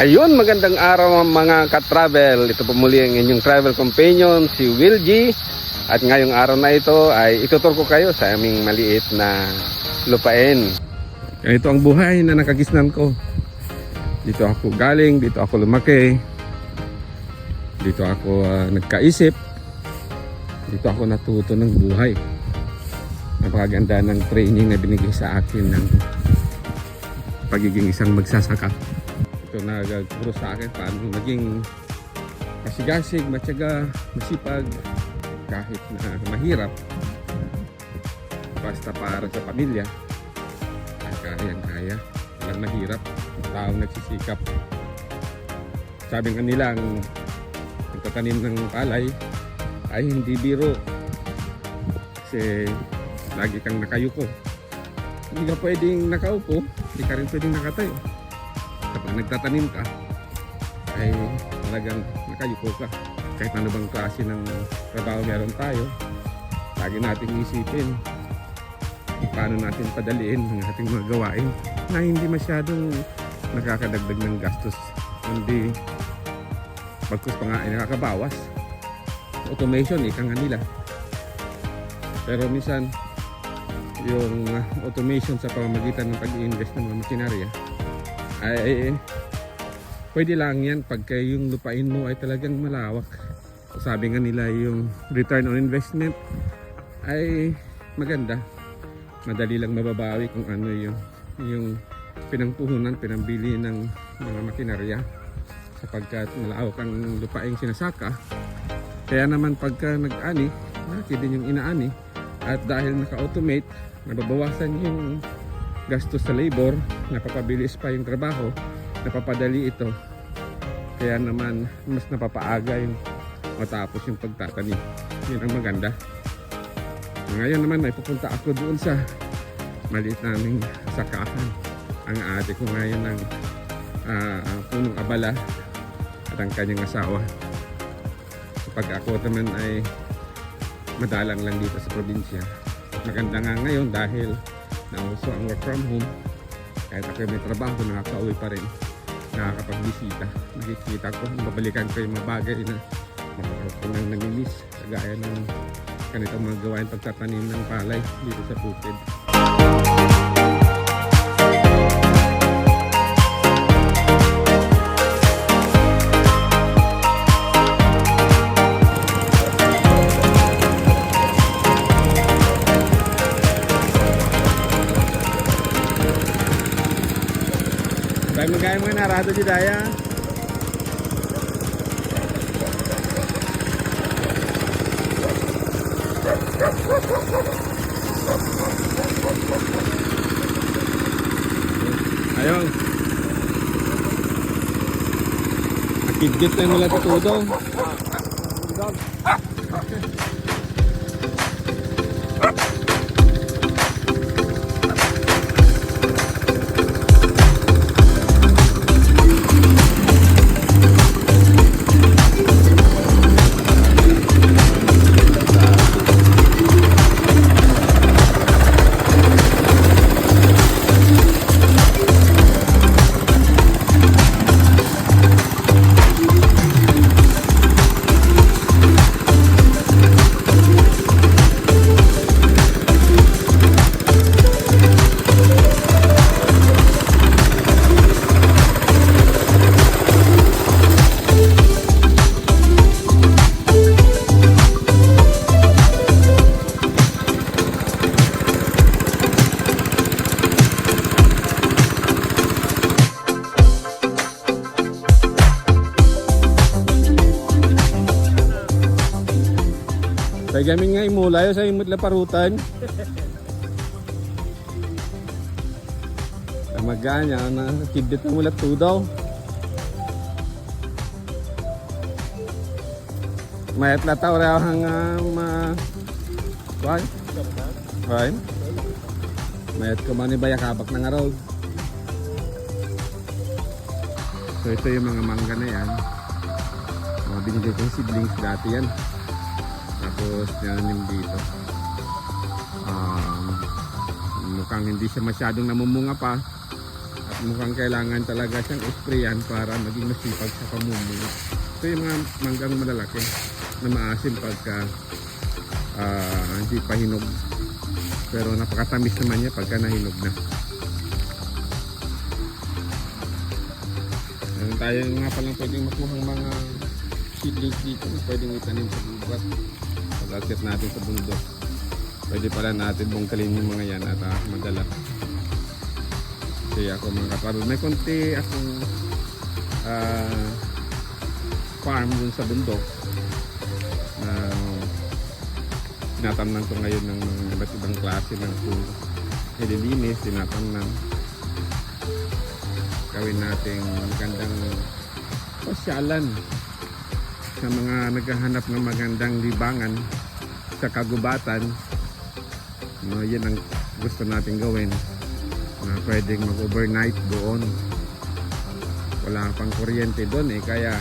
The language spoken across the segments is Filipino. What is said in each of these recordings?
Ayun, magandang araw mga ka-travel. Ito po muli ang inyong travel companion, si Will G. At ngayong araw na ito ay itutur ko kayo sa aming maliit na lupain. Ito ang buhay na nakagisnan ko. Dito ako galing, dito ako lumaki. Dito ako ah, nagkaisip. Dito ako natuto ng buhay. Napakaganda ng training na binigay sa akin ng pagiging isang magsasaka ito nagturo sa akin paano maging masigasig, matyaga, masipag kahit na mahirap. Basta para sa pamilya. Ay kayang kaya walang mahirap ang taong nagsisikap. Sabi nga nila ang pagtatanim ng palay ay hindi biro. Kasi lagi kang nakayuko. Hindi ka pwedeng nakaupo hindi ka rin pwedeng nakatayo kapag nagtatanim ka ay talagang nakayuko ka. Kahit ano bang klase ng trabaho meron tayo lagi nating isipin paano natin padaliin ang ating mga gawain na hindi masyadong nakakadagdag ng gastos kundi bagkus pa nga ay nakakabawas. Automation ika nga nila. Pero minsan yung uh, automation sa pamamagitan ng pag-i-invest ng mga makinarya ay pwede lang yan. Pagka yung lupain mo ay talagang malawak. Sabi nga nila yung return on investment ay maganda. Madali lang mababawi kung ano yung yung pinangpuhunan pinambili ng mga makinarya. Sapagkat malawak ang lupain sinasaka. Kaya naman pagka nag-ani laki din yung inaani. At dahil naka-automate nababawasan yung gastos sa labor, napapabilis pa yung trabaho, napapadali ito. Kaya naman mas napapaaga yung matapos yung pagtatanim. Yun ang maganda. Ngayon naman may pupunta ako doon sa maliit naming sakahan. Ang ate ko ngayon ng ah, punong abala at ang kanyang asawa. Kapag ako naman ay madalang lang dito sa probinsya. Maganda nga ngayon dahil na uso ang work from home kahit ako may trabaho nakaka-uwi pa rin. Nakakapagbisita. Nakikita ko babalikan ko yung mga bagay na nang namimiss kagaya ng ganitong mga gawain pagtatanim ng palay dito sa bukid Narado di daya Ayun. Nakidgit na yung mula tutudo. Kaya gamin nga imulayo sa imut laparutan. Namaganya na kibit na mulat tudaw. Mayat na tao rin ang uh, ma... Kuhan? Kuhan? Mayat ko man ibayakabak ng araw. So ito yung mga mangga na yan. Mga binigay kong seedlings dati yan. Tapos nananim dito. Um, mukhang hindi siya masyadong namumunga pa. At mukhang kailangan talaga siyang isprayan para maging masipag sa pamumuno. Ito yung mga manggang malalaki na maasim pagka ah, hindi pa hinog. Pero napakatamis naman niya pagka nahinog na. Meron tayo nga palang pwedeng makuha ng mga seedlings dito na pwedeng itanim sa bubat. Pag-akyat natin sa bundok. Pwede pala natin bungkalin yung mga yan at uh, madala. Kasi ako mga kaparol, may konti akong ah, farm dun sa bundok na tinatamnan ko ngayon ng iba't ibang klase ng kung nililinis, tinatamnan gawin nating magandang pasyalan sa mga naghahanap ng magandang libangan sa kagubatan. No, yan ang gusto natin gawin na pwedeng mag-overnight doon. Wala pang kuryente doon eh kaya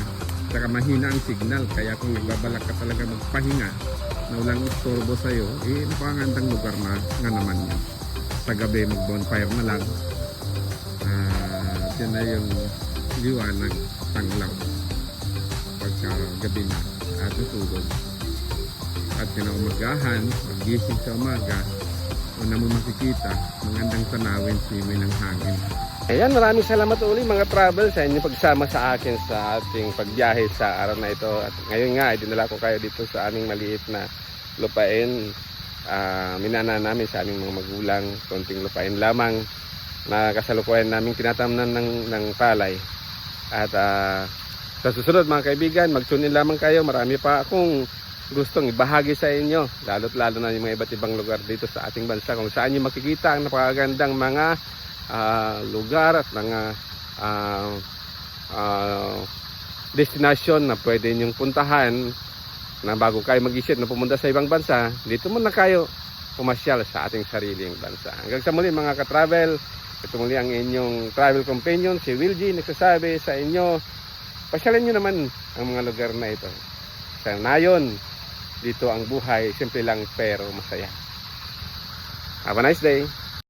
saka mahina ang signal. Kaya kung nagbabalak ka talaga magpahinga na walang istorbo sa'yo eh napakagandang lugar na nga naman yun. Sa gabi mag bonfire na lang. Ah yan na yung liwanag tanglaw gabi na at tutulog at kinaumagahan paggising sa umaga una mo makikita magandang tanawin simoy ng hangin Ayan, maraming salamat uli mga travel sa inyo pagsama sa akin sa ating pagbiyahe sa araw na ito. At ngayon nga, dinala ko kayo dito sa aming maliit na lupain. Ah, minana namin sa aming mga magulang, konting lupain lamang na kasalukuyan namin tinatamnan ng, ng palay. At ah, sa susunod mga kaibigan, mag-tune in lamang kayo. Marami pa akong gustong ibahagi sa inyo. Lalo't lalo na yung mga iba't ibang lugar dito sa ating bansa kung saan nyo makikita ang napakagandang mga ah, lugar at mga ah, ah, destination na pwede nyong puntahan na bago kayo mag-isip na pumunta sa ibang bansa, dito muna kayo pumasyal sa ating sariling bansa. Hanggang sa muli mga ka-travel, ito muli ang inyong travel companion, si Will G, nagsasabi sa inyo, pasyalan nyo naman ang mga lugar na ito. Sa nayon, dito ang buhay, simple lang pero masaya. Have a nice day!